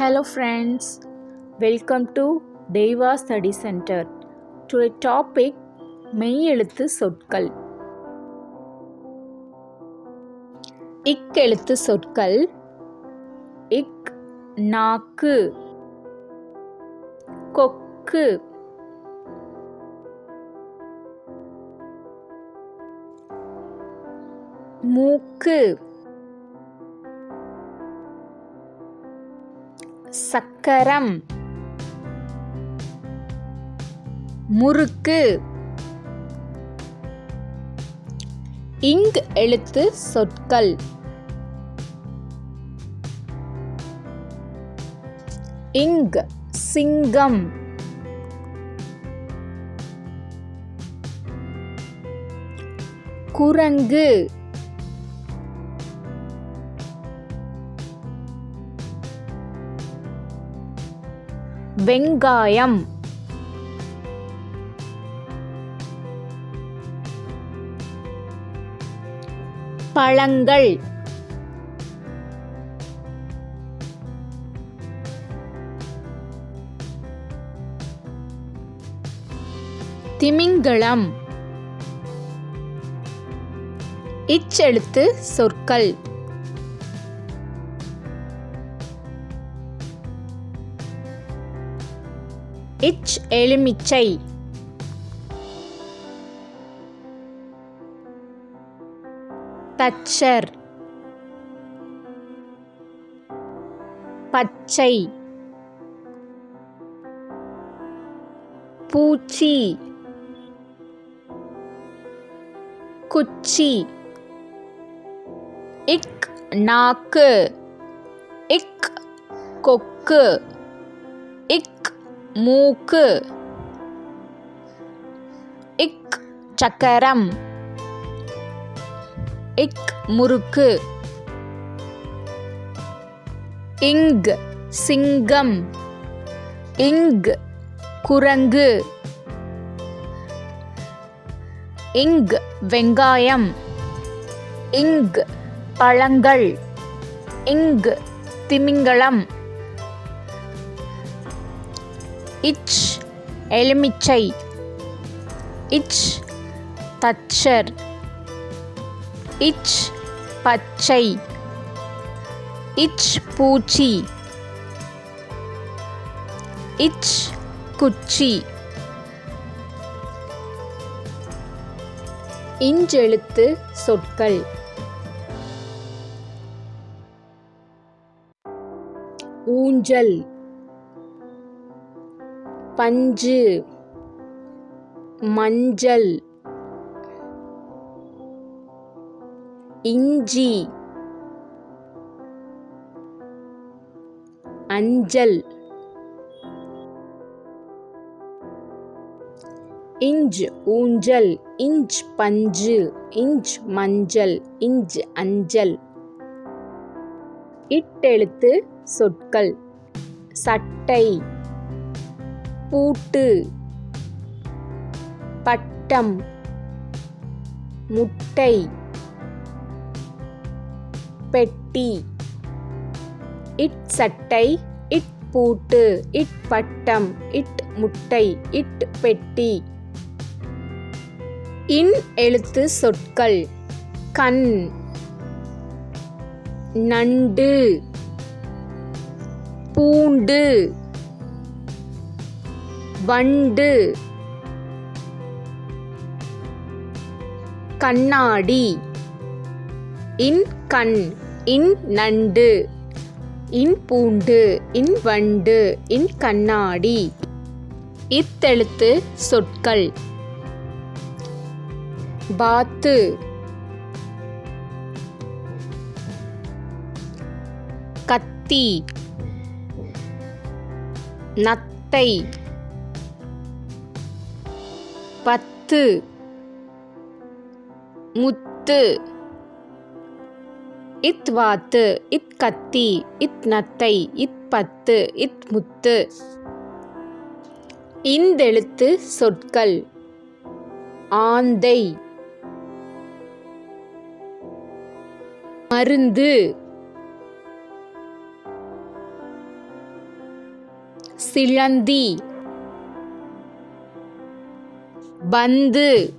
Hello, friends. Welcome to Deva Study Center. Today topic மெய்யெழுத்து சொற்கள் இக்கெழுத்து சொற்கள் இக் நாக்கு கொக்கு மூக்கு சக்கரம். முறுக்கு. இங் எழுத்து சொற்கள். இங் சிங்கம். குரங்கு. வெங்காயம். பழங்கள். திமிங்கலம். இச்செழுத்து சொற்கள். இச் எலுமிச்சை. தச்சர். பச்சை. பூச்சி. குச்சி. இக் நாக்கு. இக் கொக்கு. மூக்கு. இக் சக்கரம். இக் முறுக்கு. இங் சிங்கம். இங் குரங்கு. இங் வெங்காயம். இங் பழங்கள். இங் திமிங்கலம். இச் எலுமிச்சை. இச் தச்சர். இச் பச்சை. இச் பூச்சி. இச் குச்சி. இஞ்செழுத்து சொற்கள். ஊஞ்சல். பஞ்சு மஞ்சள் இஞ்சி அஞ்சல் இஞ்ச் ஊஞ்சல் இஞ்ச் பஞ்சு இஞ்ச் மஞ்சள் இஞ்ச் அஞ்சல். இட்டெழுத்து சொற்கள். சட்டை. பூட்டு. பட்டம். முட்டை. பெட்டி. இட் சட்டை இட் பூட்டு இட் பட்டம் இட் முட்டை இட் பெட்டி. இன் எழுத்து சொற்கள். கண். நண்டு. பூண்டு. வண்டு. கண்ணாடி. இன் கண் இன் நண்டு. இன் பூண்டு இன் வண்டு இன் கண்ணாடி. இத்தெழுத்து சொற்கள். பாத்து. கத்தி. நத்தை. பத்து. முத்து. இத் வாத்து இத் கத்தி இத் நத்தை இத் பத்து இத் முத்து. இந்தெழுத்து சொற்கள். ஆந்தை. மருந்து. சிலந்தி. பந்து.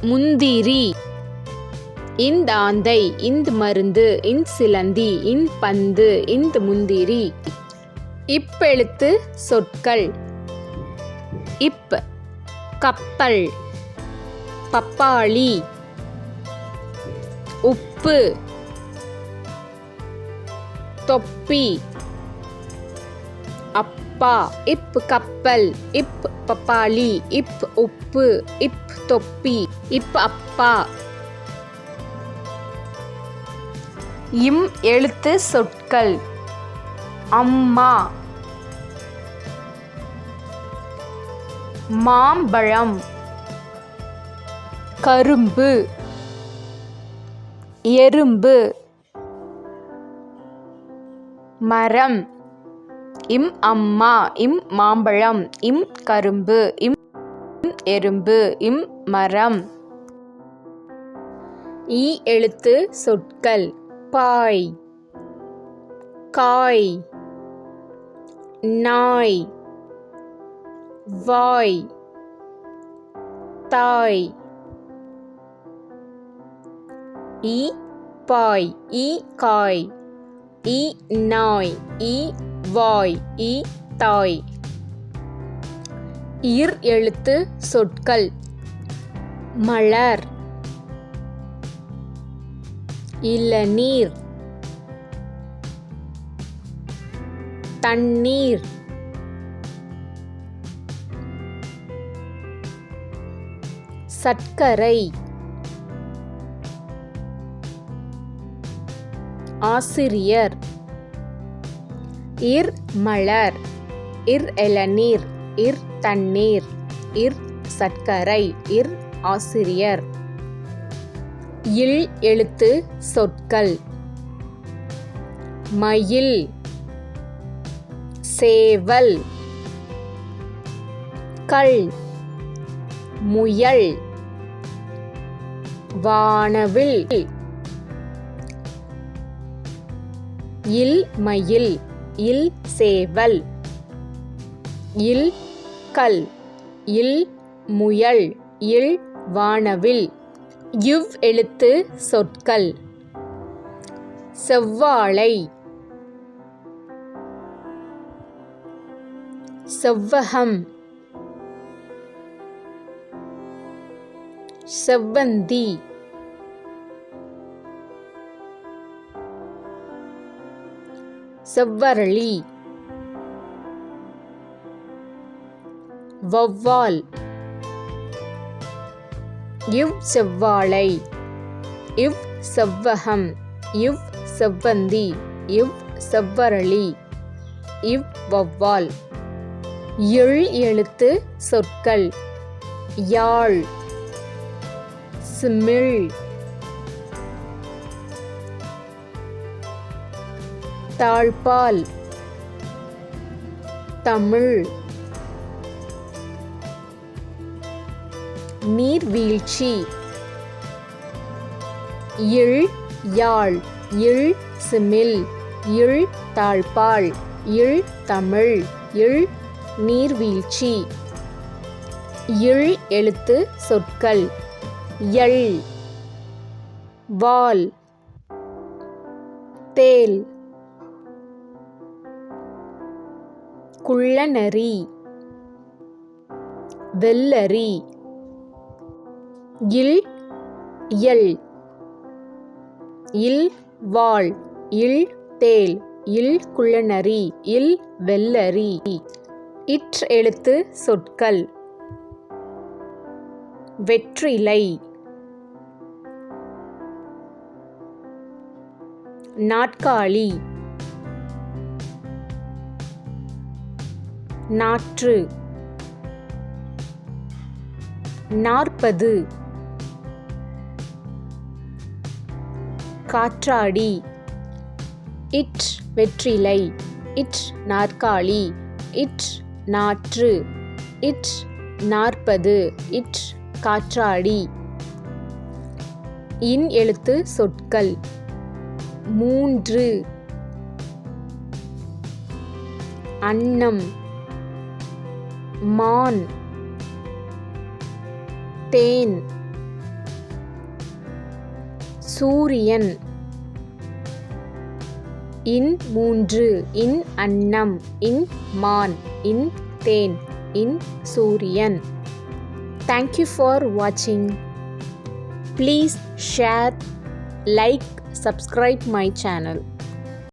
முந்திரி. இந்தாந்தை இந்த மருந்து இந்த சிலந்தி இந்த பந்து இந்த முந்திரி. இப்பெழுத்து சொற்கள். இப் கப்பல். பப்பாளி. உப்பு. தொப்பி. அப்பா இப் கப்பல் இப் பப்பாளி இப் உப்பு இப் தொப்பி இப் அப்பா. இம் எழுத்து சொற்கள். அம்மா. மாம்பழம். கரும்பு. எறும்பு. மரம். இம் அம்மா இம் மாம்பழம் இம் கரும்பு இம் எறும்பு இம் மரம். ஈ எழுத்து சொற்கள். பாய். காய். நாய். வாய். தாய். ஈ பாய் ஈ காய் ஈ நாய் ஈ வாய் இ தாய். இர் எழுத்து சொற்கள். மலர். இளநீர் தண்ணீர். சர்க்கரை. ஆசிரியர். இர் மலர் இர் இளநீர் இர் தண்ணீர் இர் சர்க்கரை இர் ஆசிரியர். இல் எழுத்து சொற்கள். மயில் சேவல். கள் முயல். வானவில் இல் மயில். இல் சேவல். இல் கல். இல் முயல். இல் வானவில். இவ் எழுத்து சொற்கள். செவ்வாழை. செவ்வகம். செவ்வந்தி. செவ்வரளி. வௌவால். இவ் செவ்வாழை. இவ் செவ்வகம். இவ் செவ்வந்தி. இவ் செவ்வரளி. இவ் வௌவால். எழ் எழுத்து சொற்கள். யாழ். சிமிழ். தாழ்பால். தமிழ். நீர்வீழ்ச்சி. இழ் யாழ் இழ் சிமிழ் இழ் தாழ்பால் இழ் தமிழ் இழ் நீர்வீழ்ச்சி. இழ் எழுத்து சொற்கள். எள் வால். தேல். குள்ளநரி வெள்ளரி இல் எல் இல் வாள் இல் தேல் இல் குள்ளநரி இல் வெள்ளரி. இற் எழுத்து சொற்கள். வெற்றிலை நாட்காலி நாற்று. நாற்பது. காற்றாடி. இட் வெற்றிலை. இட் நாற்காலி. இட் நாற்று. இட் நாற்பது. இட் காற்றாடி. இன் எழுத்து சொற்கள். மூன்று. அன்னம். மான் தேன் சூரியன் இன் மூன்று இன் அன்னம் இன் மான் இன் தேன் இன் சூரியன் தேங்க்யூ ஃபார் வாட்சிங் please share like subscribe my channel